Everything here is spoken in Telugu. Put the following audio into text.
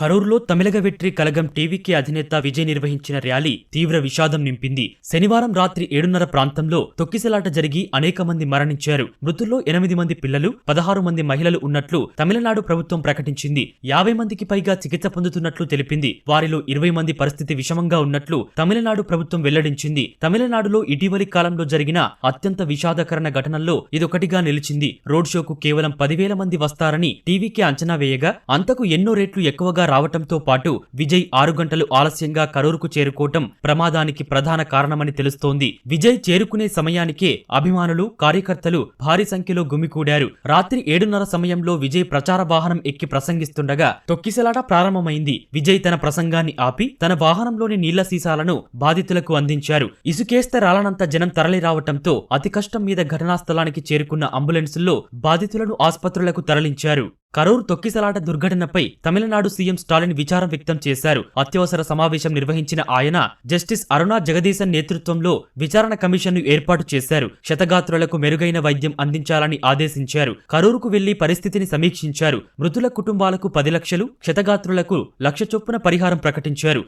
కరూరులో తమిళగ వెట్రి కలగం టీవీకే అధినేత విజయ్ నిర్వహించిన ర్యాలీ తీవ్ర విషాదం నింపింది. శనివారం రాత్రి ఏడున్నర ప్రాంతంలో తొక్కిసలాట జరిగి అనేక మంది మరణించారు. మృతుల్లో ఎనిమిది మంది పిల్లలు పదహారు మంది మహిళలు ఉన్నట్లు తమిళనాడు ప్రభుత్వం ప్రకటించింది. యాభై మందికి పైగా చికిత్స పొందుతున్నట్లు తెలిపింది. వారిలో ఇరవై మంది పరిస్థితి విషమంగా ఉన్నట్లు తమిళనాడు ప్రభుత్వం వెల్లడించింది. తమిళనాడులో ఇటీవలి కాలంలో జరిగిన అత్యంత విషాదకరణ ఘటనల్లో ఇదొకటిగా నిలిచింది. రోడ్ షోకు కేవలం పదివేల మంది వస్తారని టీవీకే అంచనా వేయగా అంతకు ఎన్నో రేట్లు ఎక్కువగా రావటంతో పాటు విజయ్ ఆరు గంటలు ఆలస్యంగా కరూరుకు చేరుకోవటం ప్రమాదానికి ప్రధాన కారణమని తెలుస్తోంది. విజయ్ చేరుకునే సమయానికే అభిమానులు కార్యకర్తలు భారీ సంఖ్యలో గుమికూడారు. రాత్రి ఏడున్నర సమయంలో విజయ్ ప్రచార వాహనం ఎక్కి ప్రసంగిస్తుండగా తొక్కిసలాట ప్రారంభమైంది. విజయ్ తన ప్రసంగాన్ని ఆపి తన వాహనంలోని నీళ్ళ సీసాలను బాధితులకు అందించారు. ఇసుకేస్తే రాలనంత జనం తరలి రావటంతో అతి కష్టం మీద ఘటనా స్థలానికి చేరుకున్న అంబులెన్సుల్లో బాధితులను ఆసుపత్రులకు తరలించారు. కరూర్ తొక్కిసలాట దుర్ఘటనపై తమిళనాడు సీఎం స్టాలిన్ విచారం వ్యక్తం చేశారు. అత్యవసర సమావేశం నిర్వహించిన ఆయన జస్టిస్ అరుణా జగదీశన్ నేతృత్వంలో విచారణ కమిషన్ను ఏర్పాటు చేశారు. శతగాత్రులకు మెరుగైన వైద్యం అందించాలని ఆదేశించారు. కరూరుకు వెళ్ళి పరిస్థితిని సమీక్షించారు. మృతుల కుటుంబాలకు పది లక్షలు క్షతగాత్రులకు లక్ష చొప్పున పరిహారం ప్రకటించారు.